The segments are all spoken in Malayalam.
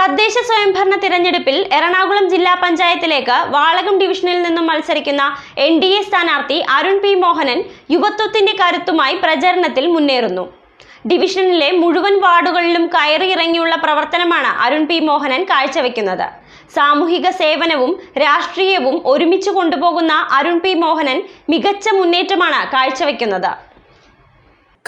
തദ്ദേശ സ്വയംഭരണ തിരഞ്ഞെടുപ്പിൽ എറണാകുളം ജില്ലാ പഞ്ചായത്തിലേക്ക് വാളകം ഡിവിഷനിൽ നിന്നും മത്സരിക്കുന്ന എൻ ഡി എ സ്ഥാനാർത്ഥി അരുൺ പി മോഹനൻ യുവത്വത്തിന്റെ കരുത്തുമായി പ്രചരണത്തിൽ മുന്നേറുന്നു. ഡിവിഷനിലെ മുഴുവൻ വാർഡുകളിലും കയറിയിറങ്ങിയുള്ള പ്രവർത്തനമാണ് അരുൺ പി മോഹനൻ കാഴ്ചവെക്കുന്നത്. സാമൂഹിക സേവനവും രാഷ്ട്രീയവും ഒരുമിച്ച് കൊണ്ടുപോകുന്ന അരുൺ പി മോഹനൻ മികച്ച മുന്നേറ്റമാണ് കാഴ്ചവെക്കുന്നത്.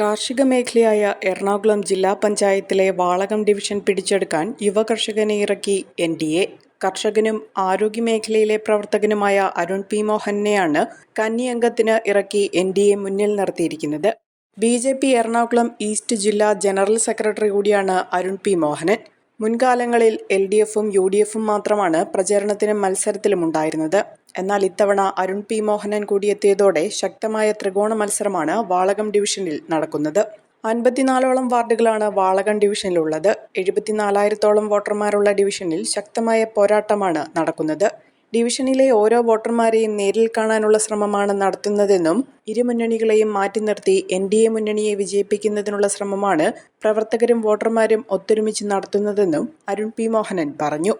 കാർഷിക മേഖലയായ എറണാകുളം ജില്ലാ പഞ്ചായത്തിലെ വാളകം ഡിവിഷൻ പിടിച്ചെടുക്കാൻ യുവ കർഷകനെ ഇറക്കി എൻ ഡി എ. കർഷകനും ആരോഗ്യമേഖലയിലെ പ്രവർത്തകനുമായ അരുൺ പി മോഹനെയാണ് കന്നി അംഗത്തിന് ഇറക്കി എൻ ഡി എ മുന്നിൽ നിർത്തിയിരിക്കുന്നത്. B J P Ernakulam east ജില്ലാ ജനറൽ സെക്രട്ടറി കൂടിയാണ് അരുൺ പി മോഹനൻ. മുൻകാലങ്ങളിൽ എൽ ഡി എഫും യു ഡി എഫും മാത്രമാണ് പ്രചാരണത്തിനും മത്സരത്തിലും ഉണ്ടായിരുന്നത്. എന്നാൽ ഇത്തവണ അരുൺ പി മോഹനൻ കൂടിയെത്തിയതോടെ ശക്തമായ ത്രികോണ മത്സരമാണ് വാളകം ഡിവിഷനിൽ നടക്കുന്നത്. അൻപത്തിനാലോളം വാർഡുകളാണ് വാളകം ഡിവിഷനിലുള്ളത്. എഴുപത്തിനാലായിരത്തോളം വോട്ടർമാരുള്ള ഡിവിഷനിൽ ശക്തമായ പോരാട്ടമാണ് നടക്കുന്നത്. ഡിവിഷനിലെ ഓരോ വോട്ടർമാരെയും നേരിൽ കാണാനുള്ള ശ്രമമാണ് നടത്തുന്നതെന്നും ഇരുമുന്നണികളെയും മാറ്റി നിർത്തി എൻ ഡി എ മുന്നണിയെ വിജയിപ്പിക്കുന്നതിനുള്ള ശ്രമമാണ് പ്രവർത്തകരും വോട്ടർമാരും ഒത്തൊരുമിച്ച് നടത്തുന്നതെന്നും അരുൺ പി മോഹനൻ പറഞ്ഞു.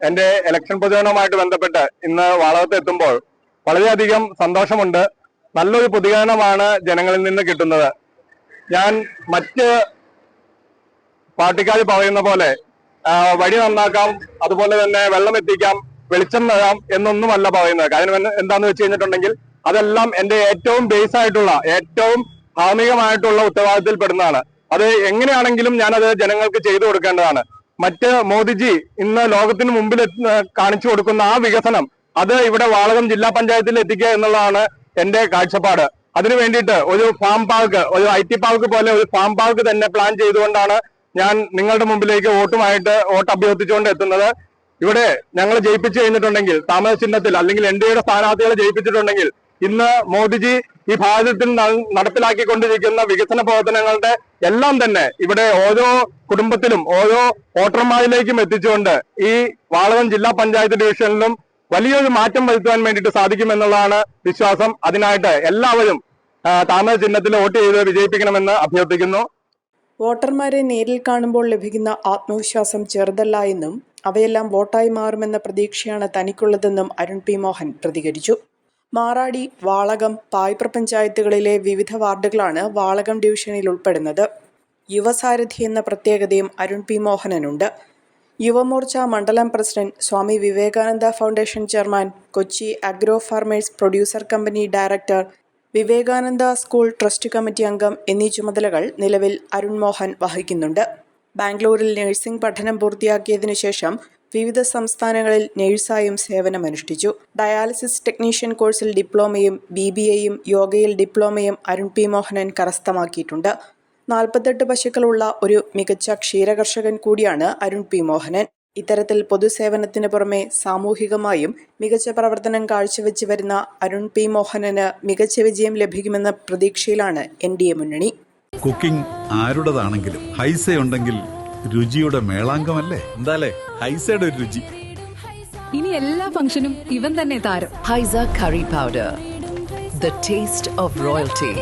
എന്റെ ഇലക്ഷൻ പ്രചരണവുമായിട്ട് ബന്ധപ്പെട്ട് ഇന്ന് വാളകത്ത് എത്തുമ്പോൾ വളരെയധികം സന്തോഷമുണ്ട്. നല്ലൊരു പ്രതികരണമാണ് ജനങ്ങളിൽ നിന്ന് കിട്ടുന്നത്. ഞാൻ മറ്റ് പാർട്ടിക്കാർ പറയുന്ന പോലെ വഴി നന്നാക്കാം അതുപോലെ തന്നെ വെള്ളം എത്തിക്കാം വെളിച്ചം നേടാം എന്നൊന്നുമല്ല പറയുന്നത്. കാര്യം എന്താന്ന് വെച്ച് കഴിഞ്ഞിട്ടുണ്ടെങ്കിൽ അതെല്ലാം എന്റെ ഏറ്റവും ബേസ് ആയിട്ടുള്ള ഏറ്റവും ധാർമ്മികമായിട്ടുള്ള ഉത്തരവാദിത്തത്തിൽ പെടുന്നതാണ് അത് എങ്ങനെയാണെങ്കിലും ഞാനത് ജനങ്ങൾക്ക് ചെയ്തു കൊടുക്കേണ്ടതാണ്. മറ്റ് മോദിജി ഇന്ന് ലോകത്തിന് മുമ്പിൽ കാണിച്ചു കൊടുക്കുന്ന ആ വികസനം അത് ഇവിടെ വാളകം ജില്ലാ പഞ്ചായത്തിൽ എത്തിക്കുക എന്നുള്ളതാണ് എന്റെ കാഴ്ചപ്പാട്. അതിനു വേണ്ടിയിട്ട് ഒരു ഫാം പാർക്ക് ഒരു ഐ ടി പാർക്ക് പോലെ ഒരു ഫാം പാർക്ക് തന്നെ പ്ലാൻ ചെയ്തുകൊണ്ടാണ് ഞാൻ നിങ്ങളുടെ മുമ്പിലേക്ക് വോട്ടുമായിട്ട് വോട്ട് അഭ്യർത്ഥിച്ചുകൊണ്ട് എത്തുന്നത്. ഇവിടെ ഞങ്ങൾ ജയിപ്പിച്ചു കഴിഞ്ഞിട്ടുണ്ടെങ്കിൽ താമസ ചിഹ്നത്തിൽ അല്ലെങ്കിൽ എൻ ഡി എയുടെ സ്ഥാനാർത്ഥികളെ ജയിപ്പിച്ചിട്ടുണ്ടെങ്കിൽ ഇന്ന് മോദിജി ഈ ഭാരതത്തിൽ നടപ്പിലാക്കി നടപ്പിലാക്കിക്കൊണ്ടിരിക്കുന്ന വികസന പ്രവർത്തനങ്ങളുടെ എല്ലാം തന്നെ ഇവിടെ ഓരോ കുടുംബത്തിലും ഓരോ വോട്ടർമാരിലേക്കും എത്തിച്ചുകൊണ്ട് ഈ വാളകം ജില്ലാ പഞ്ചായത്ത് ഡിവിഷനിലും വലിയൊരു മാറ്റം വരുത്തുവാൻ വേണ്ടിയിട്ട് സാധിക്കുമെന്നുള്ളതാണ് വിശ്വാസം. അതിനായിട്ട് എല്ലാവരും താമര ചിഹ്നത്തിൽ വോട്ട് ചെയ്ത് വിജയിപ്പിക്കണമെന്ന് അഭ്യർത്ഥിക്കുന്നു. വോട്ടർമാരെ നേരിൽ കാണുമ്പോൾ ലഭിക്കുന്ന ആത്മവിശ്വാസം ചെറുതല്ല എന്നും അവയെല്ലാം വോട്ടായി മാറുമെന്ന പ്രതീക്ഷയാണ് തനിക്കുള്ളതെന്നും അരുൺ പി മോഹൻ പ്രതികരിച്ചു. മാറാടി വാളകം പായ്പ്ര പഞ്ചായത്തുകളിലെ വിവിധ വാർഡുകളാണ് വാളകം ഡിവിഷനിൽ ഉൾപ്പെടുന്നത്. യുവസാരഥി എന്ന പ്രത്യേകതയും അരുൺ പി മോഹനനുണ്ട്. യുവമോർച്ച മണ്ഡലം president Swami Vivekananda foundation chairman Kochi agro farmers producer company director Vivekananda school trust committee അംഗം എന്നീ ചുമതലകൾ നിലവിൽ അരുൺ മോഹൻ വഹിക്കുന്നുണ്ട്. ബാംഗ്ലൂരിൽ നഴ്സിംഗ് പഠനം പൂർത്തിയാക്കിയതിനു ശേഷം വിവിധ സംസ്ഥാനങ്ങളിൽ നഴ്സായും സേവനമനുഷ്ഠിച്ചു. ഡയാലിസിസ് ടെക്നീഷ്യൻ കോഴ്സിൽ ഡിപ്ലോമയും ബി ബി എയും യോഗയിൽ ഡിപ്ലോമയും അരുൺ പി മോഹനൻ കരസ്ഥമാക്കിയിട്ടുണ്ട്. നാൽപ്പത്തെട്ട് പശുക്കളുള്ള ഒരു മികച്ച ക്ഷീരകർഷകൻ കൂടിയാണ് അരുൺ പി മോഹനൻ. ഇത്തരത്തിൽ പൊതുസേവനത്തിന് പുറമെ സാമൂഹികമായും മികച്ച പ്രവർത്തനം കാഴ്ചവെച്ച് വരുന്ന അരുൺ പി മോഹനന് മികച്ച വിജയം ലഭിക്കുമെന്ന പ്രതീക്ഷയിലാണ് എൻ ഡി എ മുന്നണി. കുക്കിംഗ് ആരുടേതാണെങ്കിലും ഹൈസ ഉണ്ടെങ്കിൽ രുചിയുടെ മേളാങ്കമല്ലേ? എന്താലേ? ഹൈസയുടെ ഒരു രുചി ഇനി എല്ലാ ഫംഗ്ഷനും ഇവൻ തന്നെ താരം Haiza curry powder. The taste of royalty.